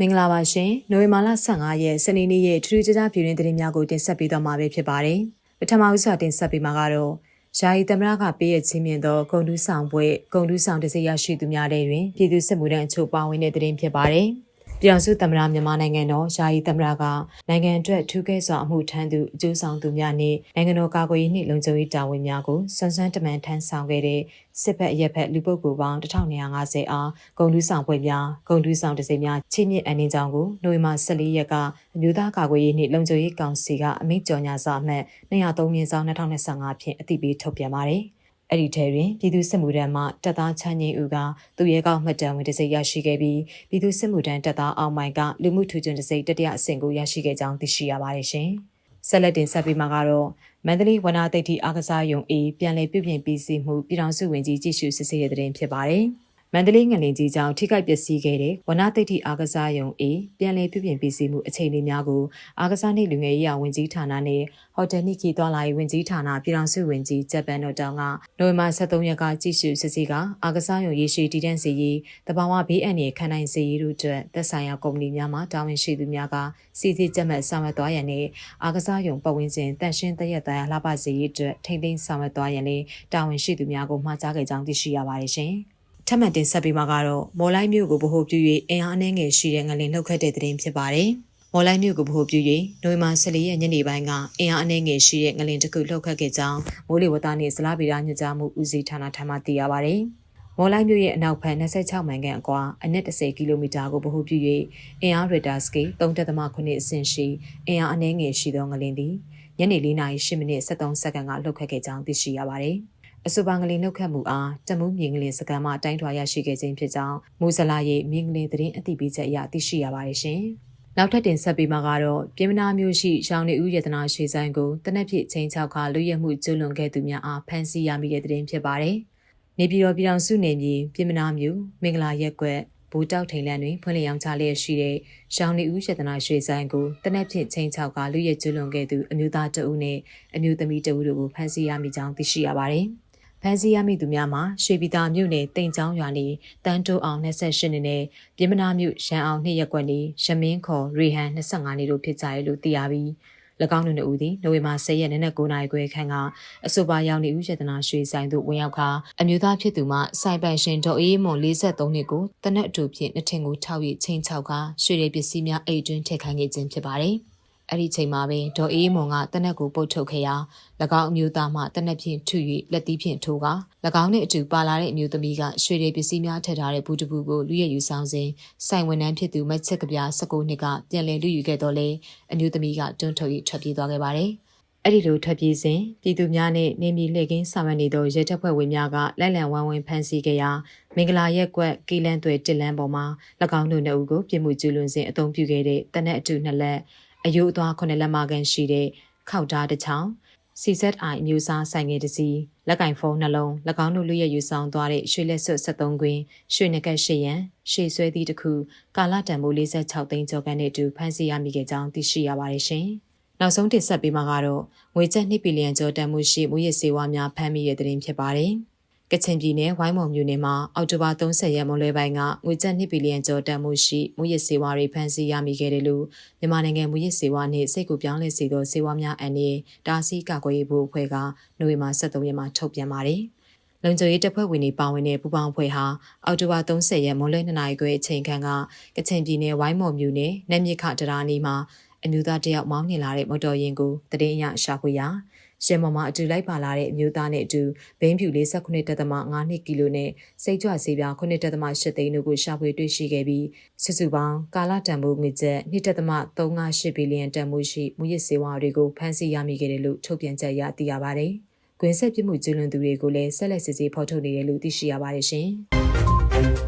မင်္ဂလာပါရှင်နိုဝင်ဘာလ15ရက်စနေနေ့ရဲ့ထူးထူးခြားခြားပြည်တွင်သတင်းများကိုတင်ဆက်ပေးသွားမှာပဲဖြစ်ပါတယ်ပထမဦးစွာတင်ဆက်ပေးမှာကတော့ယာယီသမရကပေးရချင်းမြင်သောဂုံတူးဆောင်ပွဲဂုံတူးဆောင်တစရရှိသူများတဲ့တွင်ပြည်သူစစ်မှုထမ်းအချို့ပါဝင်တဲ့သတင်းဖြစ်ပါတယ် ပြည်အောင်စုသမရမြန်မာနိုင်ငံတော်ယာယီသမရကနိုင်ငံအတွက်ထူးကဲစွာအမှုထမ်းသူအကျိုးဆောင်သူများနှင့်နိုင်ငံတော်ကာကွယ်ရေးနှင့်လုံခြုံရေးတာဝန်များကိုစွမ်းစွမ်းတမန်ထမ်းဆောင်ခဲ့တဲ့စစ်ဘက်အရက်ဘက်လူပုဂ္ဂိုလ်ပေါင်း1250အားဂုံတူးဆောင်ပွဲများဂုံတူးဆောင်တစိမ့်များချင်းမြင့်အန်နေကြောင်းကိုနိုဝင်ဘာ14ရက်ကအမျိုးသားကာကွယ်ရေးနှင့်လုံခြုံရေးကောင်စီကအမိန့်ကြော်ညာစာအမှတ်203မြင်းဆောင်2025ဖြင့်အသိပေးထုတ်ပြန်ပါတယ်။ အဲ့ဒီထဲတွင်ပြည်သူစစ်မှုထမ်းမှတပ်သားချမ်းငိမ့်ဦးကသူရဲကောက်မှတ်တမ်းဝင်တစ်စိတ်ရရှိခဲ့ပြီးပြည်သူစစ်မှုထမ်းတပ်သားအောင်မိုင်ကလူမှုထူးချွန်တစ်စိတ်တတိယအဆင့်ကိုရရှိခဲ့ကြောင်းသိရှိရပါတယ်ရှင်။ဆက်လက်တင်ဆက်ပေးမှာကတော့မန္တလေးဝနာသိတ္တိအားကစားယုံအေးပြန်လည်ပြုပြင်ပြီးစီးမှုပြည်ထောင်စုဝင်ကြီးကြည့်ရှုစစ်ဆေးတဲ့တဲ့ဖြစ်ပါတယ်။ မန္တလေးငလင်ကြီးကြောင့်ထိခိုက်ပျက်စီးခဲ့တဲ့ဝနာသိတ္တိအားကစားယုံအေးပြန်လည်ပြုပြင်ပြီးစီးမှုအခြေအနေများကိုအားကစားနှင့်လူငယ်ရေးရာဝန်ကြီးဌာနနဲ့ဟိုတယ်နိကီသွားလာရေးဝန်ကြီးဌာနပြည်ထောင်စုဝန်ကြီးဂျပန်တို့တောင်ကနိုဝင်ဘာ23ရက်ကကြည့်ရှုစစ်ဆေးကအားကစားယုံရေးရှိတည်တံ့စီရေးတဘာဝဘေးအန္တရာယ်ခံနိုင်စေရေးတို့အတွက်သက်ဆိုင်ရာကုမ္ပဏီများမှတာဝန်ရှိသူများကစီစီကြက်မှတ်ဆောင်ရွက်သွားရန်နဲ့အားကစားယုံပတ်ဝန်းကျင်တန်ရှင်းတရက်သားလှပစေရေးအတွက်ထိမ့်သိမ်းဆောင်ရွက်သွားရန်လည်းတာဝန်ရှိသူများကိုမှာကြားခဲ့ကြောင်းသိရှိရပါတယ်ရှင်။ ထပ်မံတင်ဆက်ပေးမှာကတော့မော်လိုက်မြို့ကိုဗဟိုပြု၍အင်အားအနှဲငယ်ရှိတဲ့ငလင်လှုပ်ခတ်တဲ့တဲ့တင်ဖြစ်ပါတယ်။မော်လိုက်မြို့ကိုဗဟိုပြု၍နိုဝင်ဘာ14ရက်ညနေပိုင်းကအင်အားအနှဲငယ်ရှိတဲ့ငလင်တစ်ခုလှုပ်ခတ်ခဲ့ကြောင်းမိုးလေဝသနှင့်ဇလားဗီရာညွှန်ကြားမှုဦးစီးဌာနထံမှသိရပါတယ်။မော်လိုက်မြို့ရဲ့အနောက်ဘက်26မိုင်ခန့်အကွာအနက်30ကီလိုမီတာကိုဗဟိုပြု၍အင်အားရတာစကေ3.9အဆင့်ရှိအင်အားအနှဲငယ်ရှိသောငလင်သည်ညနေ4:08မိနစ်73စက္ကန့်ကလှုပ်ခတ်ခဲ့ကြောင်းသိရှိရပါတယ်။ အဆိုပါငလင်နှုတ်ခတ်မှုအားတမူးမြင်ကလေးစကန်မှတိုင်းထွာရရှိခဲ့ခြင်းဖြစ်ကြောင်းမူဇလာရဲ့မြင်ကလေးသတင်းအသိပေးချက်အရသိရှိရပါတယ်ရှင်။နောက်ထပ်တင်ဆက်ပေးမှာကတော့ပြည်မနာမျိုးရှိရောင်နေဦးရတနာရှိဆိုင်ကိုတနက်ဖြစ်ချင်းချောက်ခါလူရမှုကျွလွန်ခဲ့သူများအားဖမ်းဆီးရမိတဲ့သတင်းဖြစ်ပါတယ်။နေပြည်တော်ပြည်တော်စုနေပြည်ပြည်မနာမျိုးမင်္ဂလာရက်ကွက်ဘူတောက်ထိန်လန်းတွင်ဖွင့်လျရောင်းချလျက်ရှိတဲ့ရှောင်းနေဦးရတနာရွှေဆိုင်ကိုတနက်ဖြန်ချင်းချောက်ကလူရဲကျွလွန်ခဲ့သူအမျိုးသားတဦးနဲ့အမျိုးသမီးတဦးတို့ကိုဖမ်းဆီးရမိကြောင်းသိရှိရပါတယ်။ ဖမ်းဆီးရမိသူများမှာရွှေပြည်သာမြို့နယ်တိမ်ချောင်းရွာနေတန်းတိုးအောင်28နှစ်နဲ့ပြည်မနာမြို့ရန်အောင်နှစ်ရက်ကွက်နေရမင်းခေါ်ရီဟန်25နှစ်တို့ဖြစ်ကြရလို့သိရပြီး၎င်းတို့နှစ်ဦးသည်နိုဝင်ဘာ10ရက်နေ့နက်9:00နာရီခွဲခန့်ကအဆိုပါရောင်နေဦးရတနာရွှေဆိုင်သို့ဝင်ရောက်ခါအမျိုးသားဖြစ်သူမှစိုင်ပိုင်ရှင်ဒေါ်အေးမွန်43နှစ်ကိုတနက်အတူဖြင့်နှစ်ထင်ကိုထောက်၍ချင်းချောက်ကရွှေရည်ပစ္စည်းများအိတ်တွင်းထည့်ခိုင်းခဲ့ခြင်းဖြစ်ပါတယ်။ အဲ့ဒီချိန်မှာပင်ဒေါ်အေးမွန်ကတနက်ကိုပုတ်ထုတ်ခဲ့ရာ၎င်းအမျိုးသားမှတနက်ဖြင့်ထု၍လက်သီးဖြင့်ထိုးက၎င်းနှင့်အတူပါလာတဲ့အမျိုးသမီးကရွှေရည်ပစ္စည်းများထည့်ထားတဲ့ဘူးတပူကိုလူရယူဆောင်စဉ်စိုင်ဝန်ထမ်းဖြစ်သူမချက်ကပြ19နှစ်ကပြန်လည်လူယူခဲ့တော့လေအမျိုးသမီးကတွန်းထုတ်၍ထွက်ပြေးသွားခဲ့ပါတယ်အဲ့ဒီလိုထွက်ပြေးစဉ်ပြည်သူများနဲ့နေမီလှည့်ကင်းဆောင်ရွက်နေသောရဲတပ်ဖွဲ့ဝင်များကလက်လံဝမ်းဝင်းဖမ်းဆီးခဲ့ရာမင်္ဂလာရက်ကွက်ကီလန်သွဲတစ်လန်းပေါ်မှာ၎င်းတို့နှစ်ဦးကိုပြစ်မှုကျူးလွန်စဉ်အုံပြုခဲ့တဲ့တနက်အတူနှစ်လက် အယိုးအသွားခုနှစ်လက်မကန်ရှိတဲ့ခောက်ဓားတစ်ချောင်း CZI အမျိုးအစားဆိုင်ငယ်တစ်စီးလက်ကင်ဖုန်းနှလုံး၎င်းတို့လူရယူဆောင်သွားတဲ့ရွှေလက်စွပ်73ကွင်းရွှေနကက်ရှရန်ရှေ့ဆွဲသည့်တစ်ခုကာလတန်ဖိုး46သိန်းကျော်ကန်နဲ့အတူဖမ်းဆီးရမိခဲ့ကြောင်းသိရှိရပါတယ်ရှင်။နောက်ဆုံးတင်ဆက်ပေးမှာကတော့ငွေကျပ်2ဘီလီယံကျော်တန်မှုရှိမူရစ်စေဝါများဖမ်းမိတဲ့သတင်းဖြစ်ပါတယ်။ ကချင်ပြည်နယ်ဝိုင်းမော်မြို့နယ်မှာအောက်တိုဘာ30ရက်မွန်လွဲပိုင်းကငွေကျပ်2ဘီလီယံကျော်တန်မှုရှိမူရစ်စေဝါတွေဖမ်းဆီးရမိခဲ့တယ်လို့မြန်မာနိုင်ငံမူရစ်စေဝါနှင့်စိတ်ကူပြောင်းလဲစေသောစေဝါများအန်ဒီတာစီကာကွယ်ရေးဘုတ်အဖွဲ့ကနိုဝင်ဘာ23ရက်မှာထုတ်ပြန်ပါတယ်။လုံခြုံရေးတပ်ဖွဲ့ဝင်တွေပါဝင်တဲ့ပူးပေါင်းအဖွဲ့ဟာအောက်တိုဘာ30ရက်မွန်လွဲ2နာရီခွဲအချိန်ခန့်ကကချင်ပြည်နယ်ဝိုင်းမော်မြို့နယ်နတ်မြစ်ခတရာနီမှာ အမျိုးသားတယောက်မောင်းနှင်လာတဲ့မော်တော်ယာဉ်ကိုတရင်အရရှာဖွေရာရှယ်မော်မှာအတူလိုက်ပါလာတဲ့အမျိုးသားနဲ့အတူဘိန်းဖြူ49.5ကီလိုနဲ့စိတ်ကြွဆေးပြား9.8သိန်းတို့ကိုရှာဖွေတွေ့ရှိခဲ့ပြီးစုစုပေါင်းကာလတန်ဖိုးငွေကျပ်2.358ဘီလီယံတန်ဖိုးရှိမူရစ်ဆေးဝါးတွေကိုဖမ်းဆီးရမိခဲ့တယ်လို့ထုတ်ပြန်ချက်ရသိရပါတယ်။ကွင်းဆက်ပြမှုကျူးလွန်သူတွေကိုလည်းဆက်လက်စစ်ဆေးဖော်ထုတ်နေတယ်လို့သိရှိရပါတယ်ရှင်။